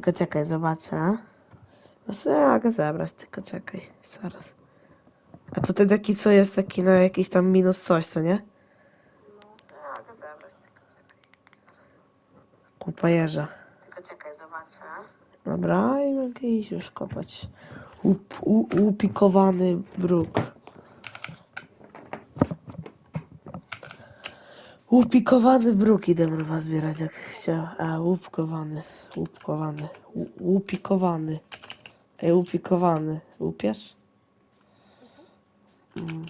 Tylko czekaj, zobaczę. No sobie mogę zabrać, tylko czekaj, zaraz. A to ten taki, co jest taki na jakiś tam minus coś, co nie? Kupa jeża. Tylko czekaj, zobaczę. Dobra, i mogę iść już kopać. Up, upikowany bruk. Upikowany bruk idę mruwa zbierać jak chciał. A, łupkowany. Łupkowany. Łupikowany. Ej, łupikowany. Łupiesz? Mm.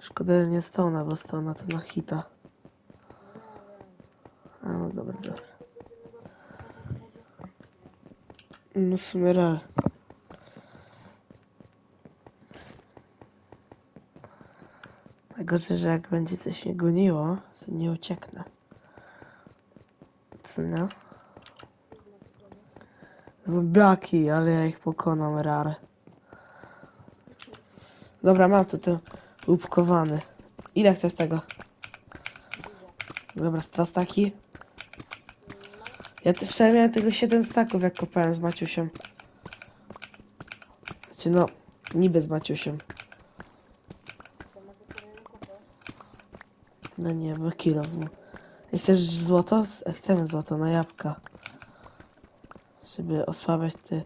Szkoda, że nie Stona, bo Stona to na hita. A, no dobra, dobra. No w sumie real. Najgorzej, że jak będzie coś mnie goniło, to nie ucieknę. Co nie? Zombiaki, ale ja ich pokonam rar. Dobra, mam tu ten łupkowany. Ile chcesz tego? Dobra, teraz taki. Ja te, wczoraj miałem tego 7 staków, jak kopałem z Maciusiem. Znaczy no, niby z Maciusiem. No nie, bo kilo. Chcesz złoto? Chcemy złoto na jabłka. Żeby osłabiać te,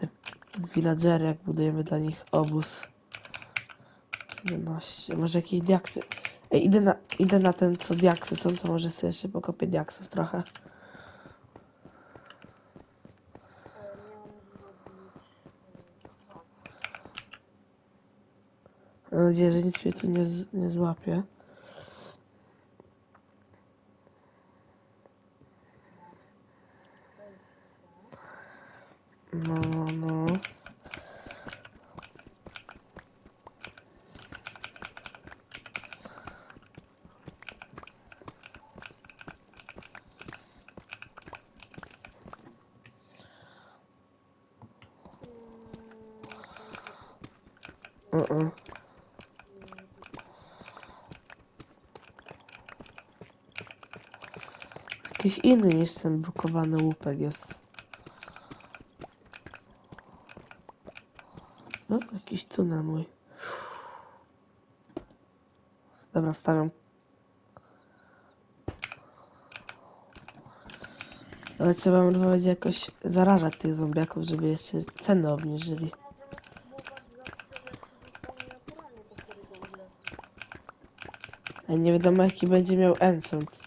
te villagery, jak budujemy dla nich obóz. 11. Może jakieś diaksy. Ej, idę na, idę na ten, co diaksy są, to może sobie jeszcze pokopię diaksów trochę. Mam nadzieję, że nic mnie tu nie, nie złapie. No, no, no. Uh-uh. Jakiś inny niż ten brukowany łupek jest. No, jakiś tunel mój. Dobra, stawiam. Ale trzeba będzie jakoś zarażać tych zombiaków, żeby jeszcze cenę obniżyli. A nie wiadomo jaki będzie miał enchant.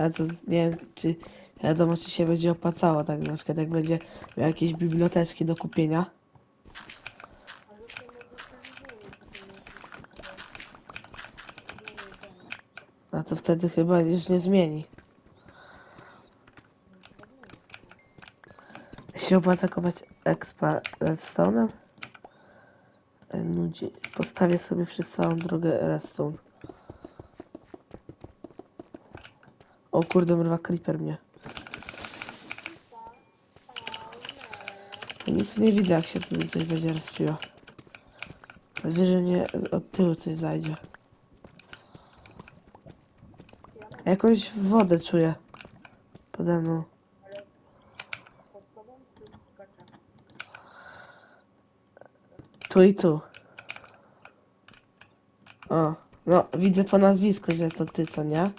Ale to nie wiem, czy wiadomo, czy się będzie opłacało, tak na przykład jak będzie miał jakieś biblioteczki do kupienia. A to wtedy chyba już nie zmieni. Się opłaca kopać expa redstone'em? Nudzi. Postawię sobie przez całą drogę redstone. O kurde, mrwa creeper mnie. Nic nie widzę, jak się tu coś będzie rozpiło. Nadzieję, że nie od tyłu coś zajdzie. Jakąś wodę czuję. Pode mną. Tu i tu. O, no, widzę po nazwisku, że to ty, co nie?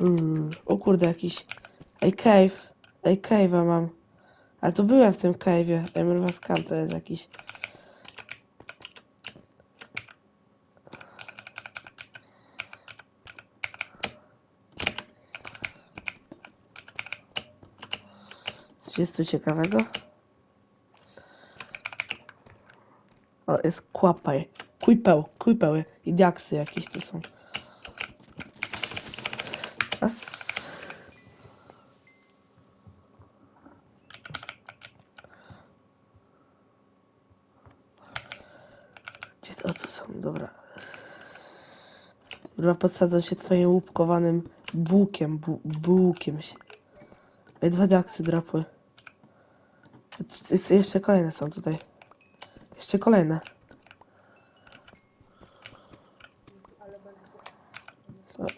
Mm, o kurde, jakiś... Ej, cave. Ej, cave'a mam. Ale to byłem w tym cave'ie. Emerwa Scan to jest jakiś... Coś jest tu ciekawego? O, jest kłapaj. Kujpeł, kujpeł i diaksy jakieś tu są. To, o, tu są, dobra. Chyba podsadzą się twoim łupkowanym bukiem, bu, bukiem się. Ej, dwa diaksy drapły. Jest- jest- Jeszcze kolejne są tutaj. Jeszcze kolejne.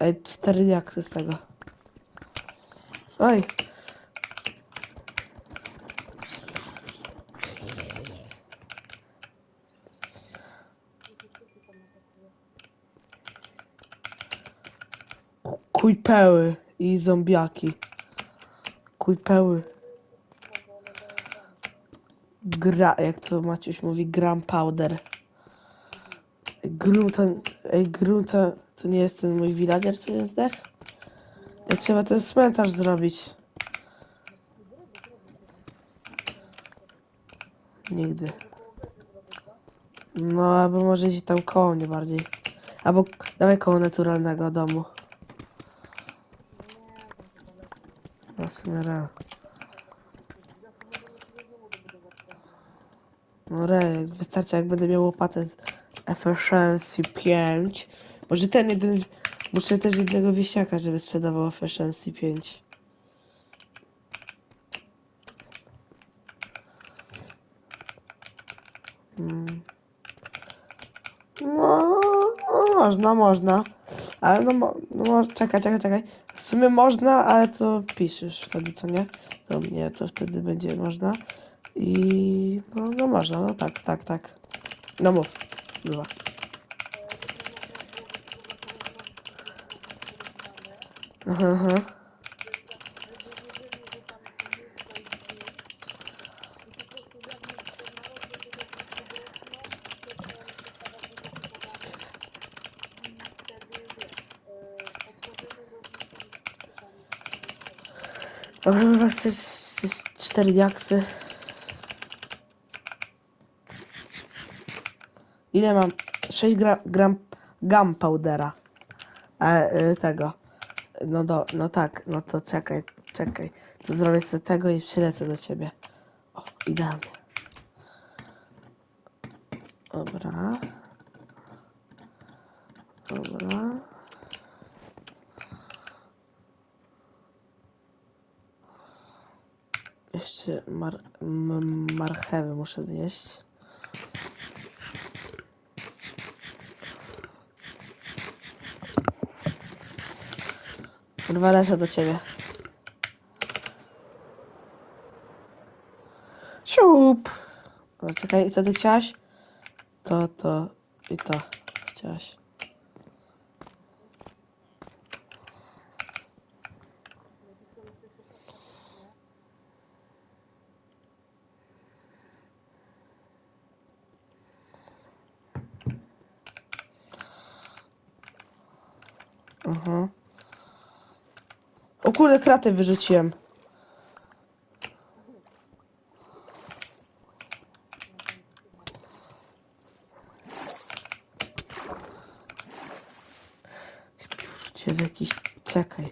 Ej, cztery diaksy z tego. Oj! Kujpeły i zombiaki. Kujpeły. Gra, jak to Maciuś mówi, gram powder. Grum to, ej, Grum to, nie jest ten mój villager, co jest zdech? Ja trzeba ten cmentarz zrobić. Nigdy. No, albo może iść tam koło mnie bardziej. Albo dawaj koło naturalnego domu. No, w sumie ra. No rej, wystarczy jak będę miał łopatę z Efficiency 5. Może ten jeden... Muszę też jednego wieśniaka, żeby sprzedawał Efficiency 5. Mm. No, no, można, można. Ale no, no czekaj, czekaj, czekaj. W sumie można, ale to piszesz wtedy, co nie? To mnie to wtedy będzie można. I no, no można, no tak, tak, tak. No mów. Bywa. Aha, aha. Chcesz cztery diaksy. Ile mam? 6 gram, gram gunpowdera. E, y, tego. No do, no tak, no to czekaj, czekaj. To zrobię sobie tego i przylecę do ciebie. O, idealnie. Dobra. Dobra. Jeszcze mar m- marchewy muszę zjeść. Kurwa, lecę do ciebie. Siup! Czekaj, co ty chciałaś? To, to i to chciałaś. Aha. O kurde, kratę wyrzuciłem. Cię jakiś... Czekaj.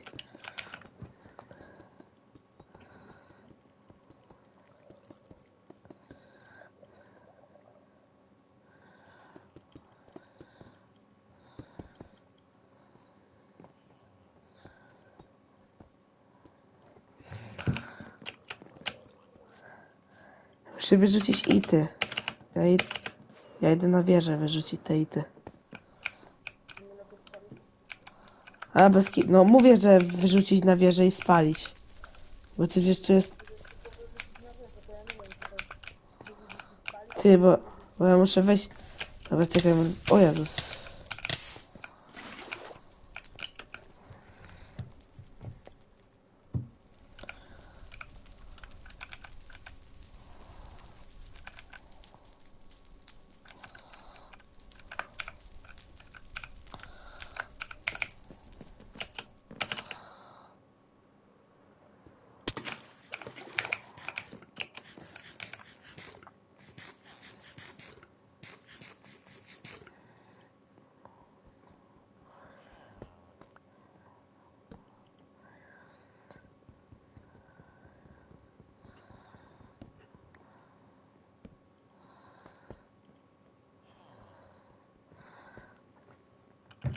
Muszę wyrzucić ity. Ja, id... ja idę na wieżę wyrzucić te ity. A bez ki... No mówię, że wyrzucić na wieżę i spalić. Bo coś jeszcze jest... Ty, bo... Bo ja muszę wejść... Dobra, czekaj, o Jezus.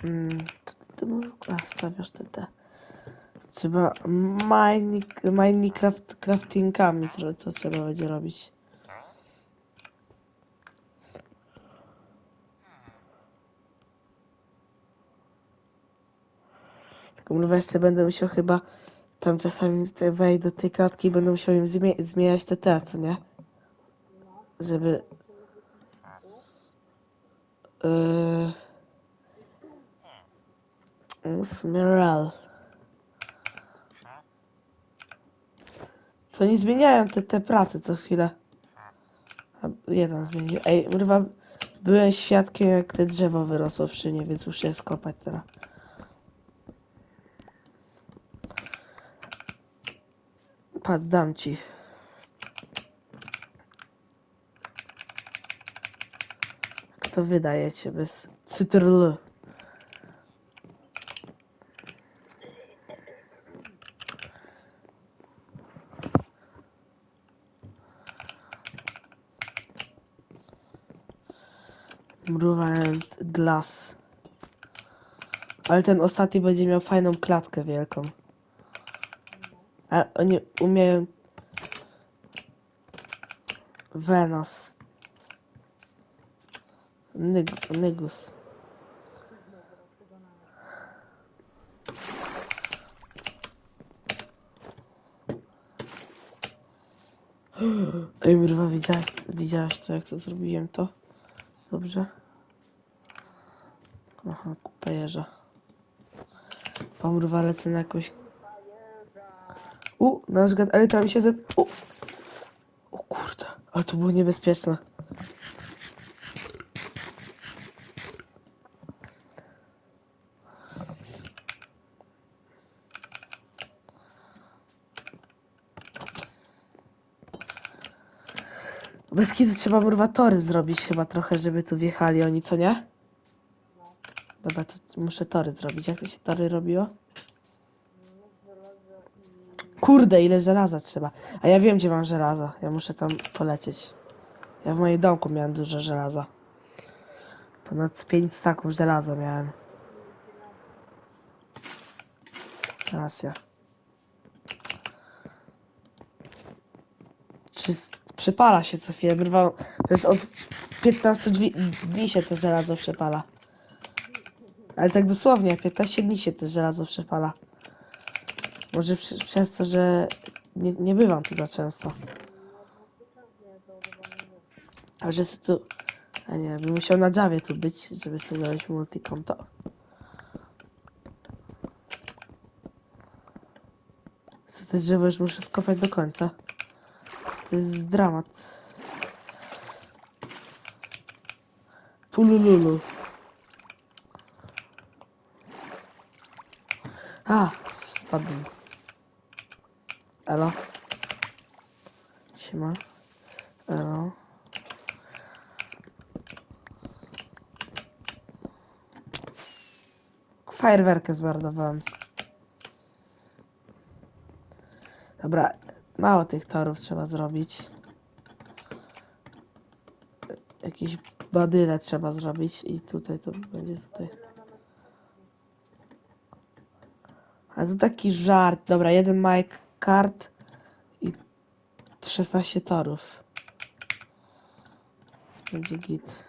Mm, co ty możesz... A, stawiasz te te. Trzeba minecraft craftingami to trzeba będzie robić. Jeszcze będę musiał chyba tam czasami wejść do tej klatki i będę musiał im zmie- zmieniać te te, co nie? Żeby... Yy... Smeral. To nie zmieniają te, te prace co chwilę. Jeden zmienił. Ej, kurwa, byłem świadkiem jak te drzewo wyrosło przy nie, więc muszę je skopać teraz. Patrz, dam ci. Jak to wydajecie bez cytrl. Glass. Ale ten ostatni będzie miał fajną klatkę wielką. A oni umieją... Venos. Nyg Nygus. Ej, mruwa, widziałaś, widziałaś to, jak to zrobiłem to? Dobrze? Aha, kupa jeża. Pomrwa, lecę na jakąś... U, na przykład, ale tam się ze... U! O kurde, ale to było niebezpieczne. Bez kiedy trzeba murwa tory zrobić chyba trochę, żeby tu wjechali oni, co nie? Dobra, to muszę tory zrobić. Jak to się tory robiło? Kurde, ile żelaza trzeba. A ja wiem, gdzie mam żelazo. Ja muszę tam polecieć. Ja w moim domku miałem dużo żelaza. Ponad 5 staków żelaza miałem. Racja. Czy przepala się co chwilę, brwa. To jest od 15 dni, dni się to żelazo przepala. Ale tak dosłownie, 15 dni się to żelazo przepala. Może przy, przez to, że nie, nie bywam tu za często. A że tu... A nie, bym musiał na Javie tu być, żeby sobie zrobić multikonto. Co to drzewo już muszę skopać do końca. To jest dramat. Pulululu. A, spadłem. Elo. Siema. Elo. Fajerwerkę zmarnowałem. Dobra, mało tych torów trzeba zrobić. Jakieś badyle trzeba zrobić i tutaj to będzie tutaj. A to taki żart. Dobra, jeden Mike kart i 16 torów. Będzie git.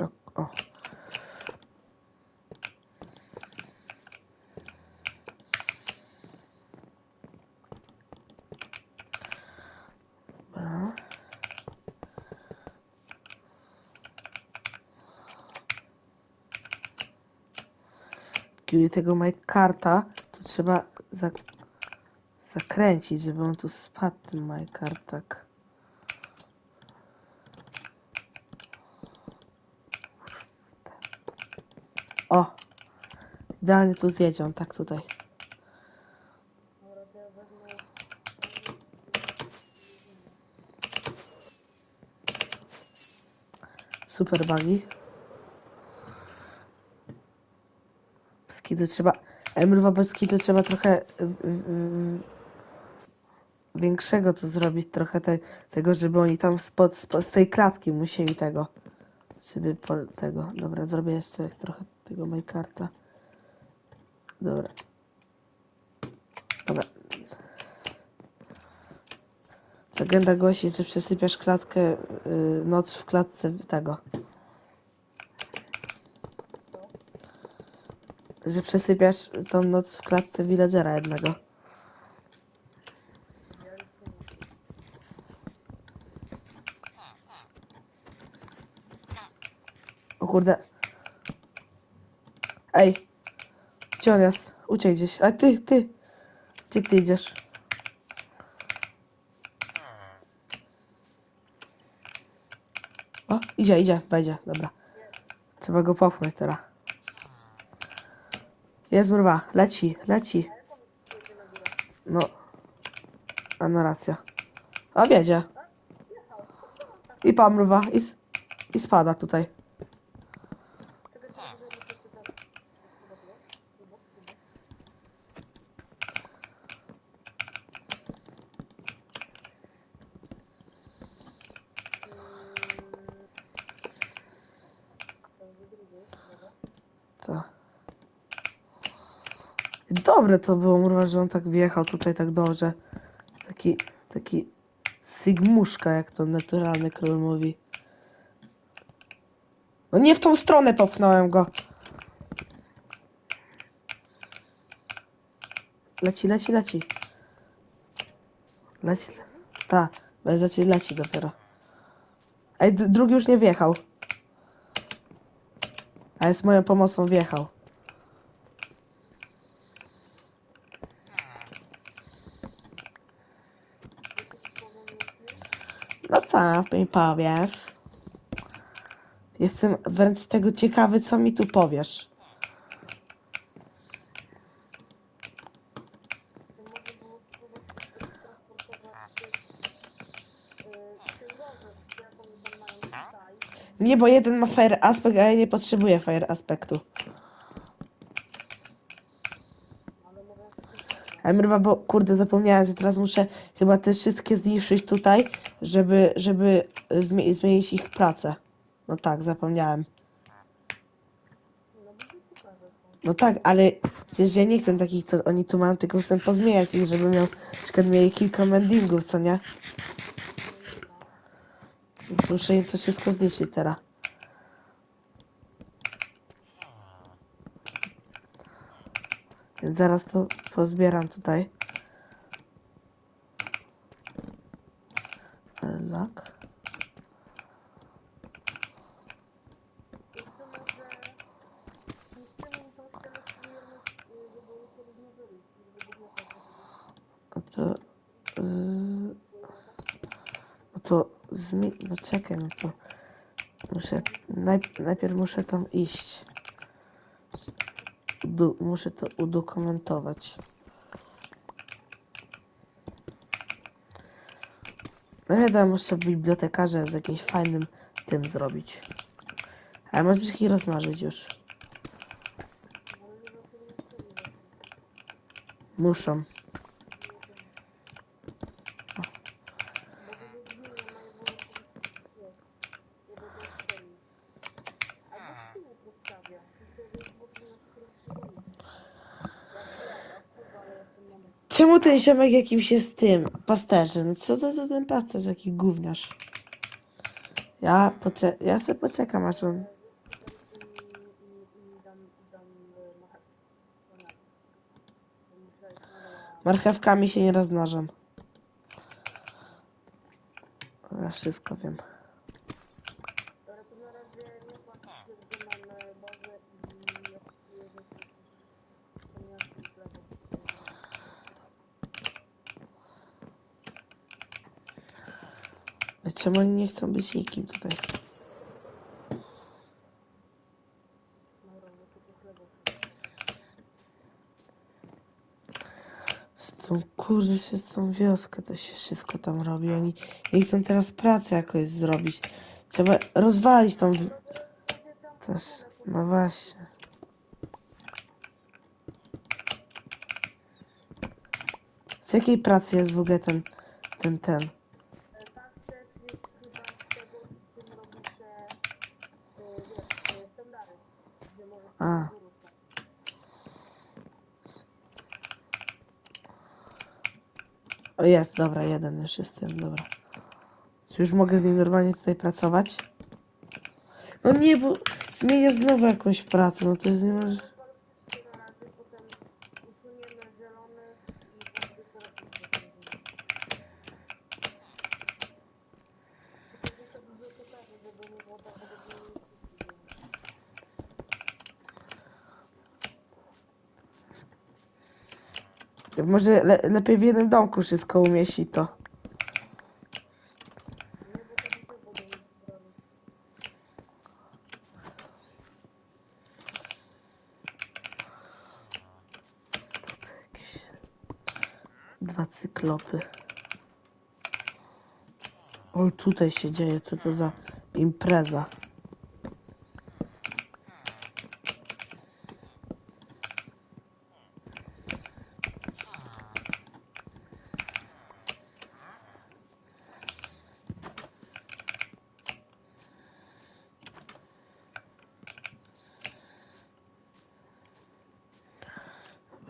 O, o. Dobra. Kiedy tego karta, to trzeba za, zakręcić, żeby on tu spadł, ten kartak. O! Idealnie tu zjedzie on, tak tutaj. Super buggy. Bez kitu trzeba... Bez kitu trzeba trochę... większego tu zrobić, trochę te, tego, żeby oni tam spod, spod, z tej klatki musieli tego. Żeby po, tego. Dobra, zrobię jeszcze trochę tego Minecrafta. Dobra. Dobra. Legenda głosi, że przesypiasz klatkę, y, noc w klatce tego. Że przesypiasz tą noc w klatce villagera jednego. O kurde. Ej. Gdzie on jest? Uciekł gdzieś. A ty, ty. Gdzie ty idziesz? O, idzie, idzie, wejdzie, dobra. Trzeba go popchnąć teraz. Jest mrwa, leci, leci. No. A no racja. A wiedzie. I pomrwa, i, i spada tutaj. To. Dobre to było, murwa, że on tak wjechał tutaj tak dobrze. Taki, taki Sigmuszka, jak to naturalny król mówi. No nie w tą stronę popchnąłem go. Leci, leci, leci. Leci. Ta, bez leci, leci dopiero. Ej, drugi już nie wjechał. A z moją pomocą wjechał. Co mi powiesz? Jestem wręcz tego ciekawy, co mi tu powiesz. Nie, bo jeden ma fire aspekt, a ja nie potrzebuję fire aspektu. A mrwa, bo kurde, zapomniałem, że teraz muszę chyba te wszystkie zniszczyć tutaj, żeby, żeby zmie- zmienić ich pracę. No tak, zapomniałem. No tak, ale przecież ja nie chcę takich, co oni tu mają, tylko chcę pozmieniać ich, żeby miał, na przykład mieli kilka mendingów, co nie? Muszę im to wszystko zniszczyć teraz. Zaraz to pozbieram tutaj. Lak. To... Yy, to... Zmi... No czekaj, no to... Muszę... Najp... Najpierw muszę tam iść. Muszę to udokumentować. No wiadomo, muszę bibliotekarza z jakimś fajnym tym zrobić. Ale możesz ich rozmarzyć już. Muszą. Czemu ten ziomek jakimś jest tym pasterzem? Co to za ten pasterz, jaki gówniarz? Ja, pocze- ja sobie poczekam aż on... Marchewkami się nie rozmnażam. Ja wszystko wiem. Czemu oni nie chcą być nikim tutaj? Z tą kurde się z tą wioskę to się wszystko tam robi. Oni nie chcą teraz pracy jakoś zrobić. Trzeba rozwalić tą. Też, no właśnie. Z jakiej pracy jest w ogóle ten, ten, ten? A. O jest, dobra, jeden już jestem, dobra. Czy już mogę z nim normalnie tutaj pracować? No nie, bo zmienia znowu jakąś pracę, no to jest nie może... Tyle razy, potem usuniemy zielony i będzie coraz więcej. Tylko to by było ciekawe, żeby nie było tak, żeby nie Może le lepiej w jednym domku wszystko umieści to. Dwa cyklopy. O, tutaj się dzieje, co to za impreza.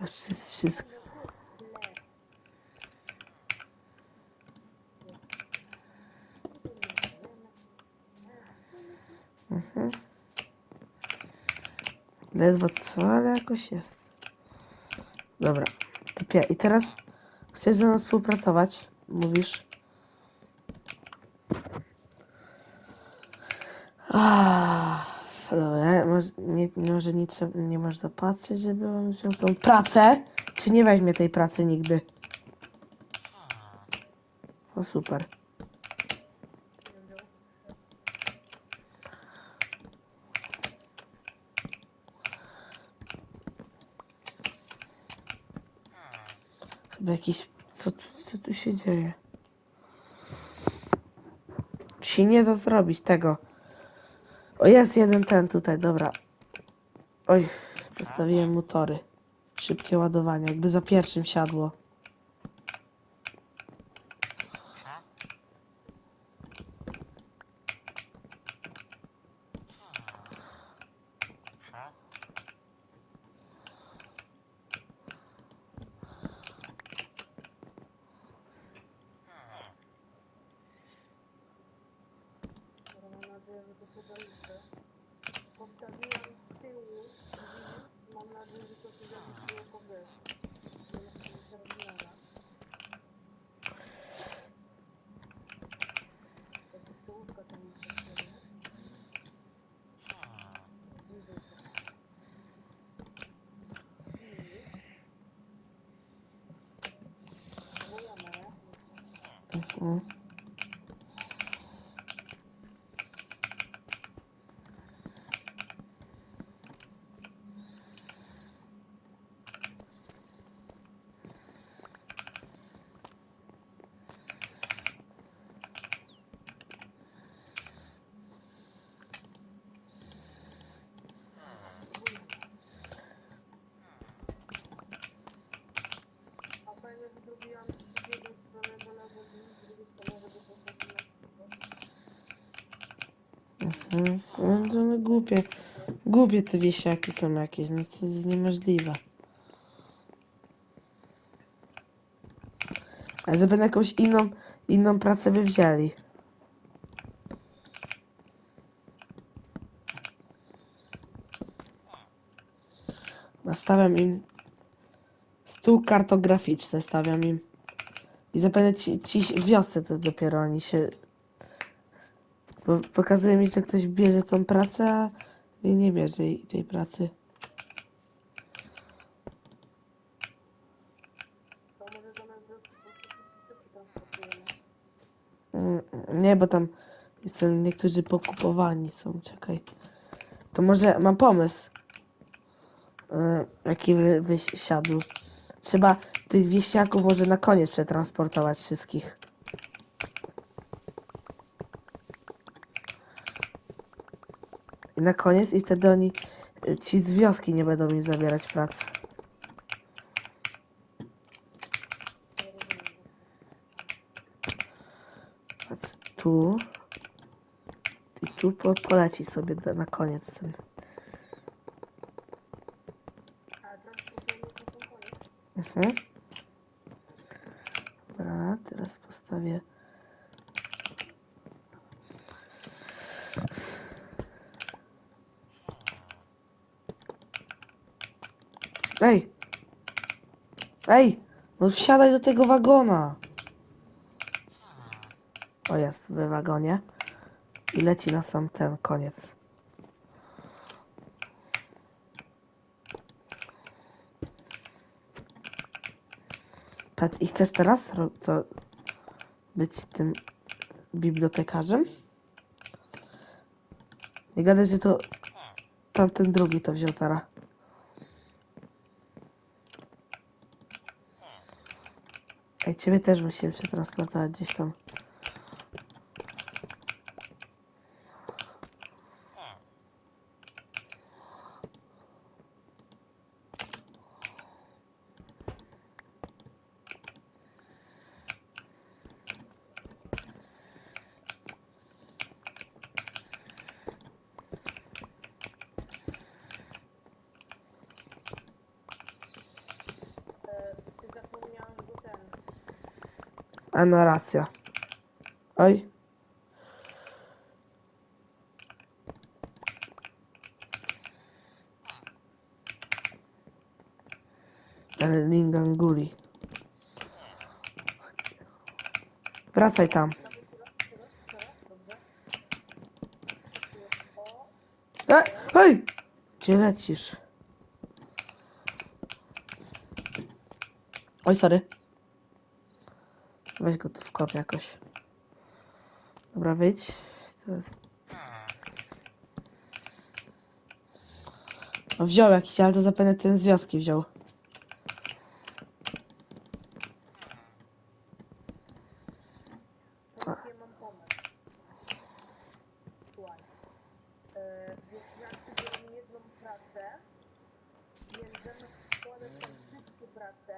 Wszystko. Mhm. Ledwo co, ale jakoś jest. Dobra. I teraz chcesz ze mną współpracować? Mówisz. Ah, dobra, może nie, może nie, nie można patrzeć, żeby on wziął tą pracę? Czy nie weźmie tej pracy nigdy? O super. Chyba jakiś... Co, co tu się dzieje? Się nie da zrobić tego. O, jest jeden ten tutaj, dobra. Oj, postawiłem mu tory. Szybkie ładowanie, jakby za pierwszym siadło. Mam nadzieję, że to się zaliczy. Postawiłam z tyłu drzwi. Mam nadzieję, że to się zaliczy jako wiesz. Nie ma się terminala. Jakby stołówka tam nie przeczyna. Bliżej to. I... Moja mama. Mhm. A fajnie, że zrobiłam z jednej strony do lewej, z drugiej strony, żeby postawić na Mhm. No no głupie. Głupie te wiesiaki są jakieś, no to jest niemożliwe. Ale żeby na jakąś inną, inną pracę by wzięli. Nastawiam im stół kartograficzny, stawiam im. I zapewne ci, ci wiosce to dopiero oni się bo pokazuje mi, że ktoś bierze tą pracę, a nie bierze tej pracy. Mm, Nie, bo tam są niektórzy pokupowani są, czekaj. To może mam pomysł. Yy, Jaki wy, wysiadł. Trzeba tych wieśniaków może na koniec przetransportować wszystkich. Na koniec i wtedy oni, y, ci z wioski nie będą mi zabierać pracy. Patrz, tu. I tu po, poleci sobie na koniec ten. Mhm. Dobra, zostawię. Ej! Ej! No wsiadaj do tego wagona! O jest, w wagonie. I leci na sam ten koniec. Pat, i chcesz teraz to być tym bibliotekarzem? Nie gadaj, że to tamten drugi to wziął teraz. Ej, ciebie też musimy przetransportować gdzieś tam. A no racja. Oj. Ale Linganguli. Wracaj tam. E, hej! Gdzie lecisz? Oj, sorry. Weź go tu wkop jakoś. Dobra, wyjdź. To jest- O, wziął jakiś, ale to zapewne ten z wioski wziął. To ja mam pomysł. Słuchaj. E, wieśniacy biorą jedną pracę, więc zamiast składać tam wszystkie prace,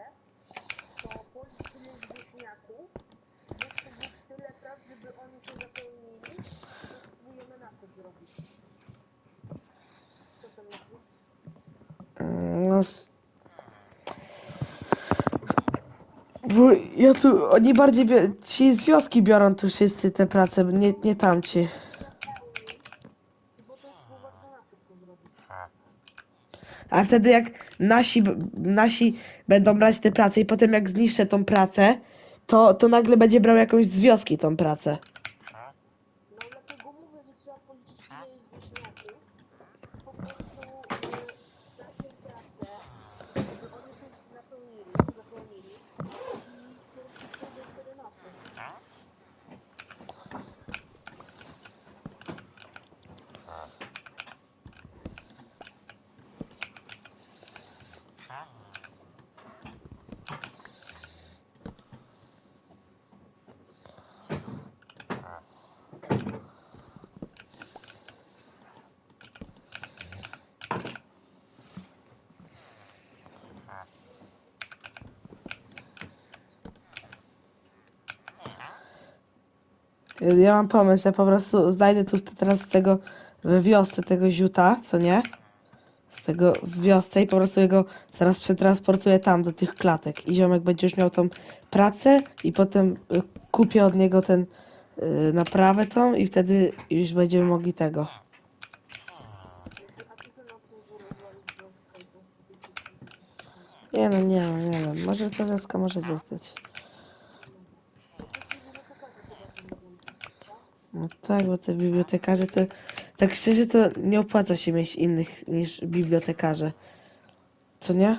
to policz tyle z wieśniaków, jeszcze włóż tyle prac, żeby oni się zapełnili, to spróbujemy na to zrobić. Co to myślisz? Mm, No, s- bo ja tu, oni bardziej, ci z wioski biorą tu wszyscy te prace, nie, nie tamci. A wtedy jak nasi, nasi będą brać te prace i potem jak zniszczę tą pracę, to, to nagle będzie brał jakąś z wioski tą pracę. No dlatego mówię, że trzeba policzyć ile jest wieśniaków, po prostu y, dać im pracę, żeby oni się napełnili, zapełnili i po prostu przyjdą wtedy na to. Ja mam pomysł, ja po prostu znajdę tu teraz tego w wiosce tego ziuta, co nie? Z tego wiosce i po prostu jego zaraz przetransportuję tam do tych klatek. I ziomek będzie już miał tą pracę i potem y, kupię od niego ten y, naprawę tą i wtedy już będziemy mogli tego. Nie no, nie no, nie no. Może ta wioska może zostać. Tak, bo te bibliotekarze to... Tak szczerze to nie opłaca się mieć innych niż bibliotekarze. Co nie?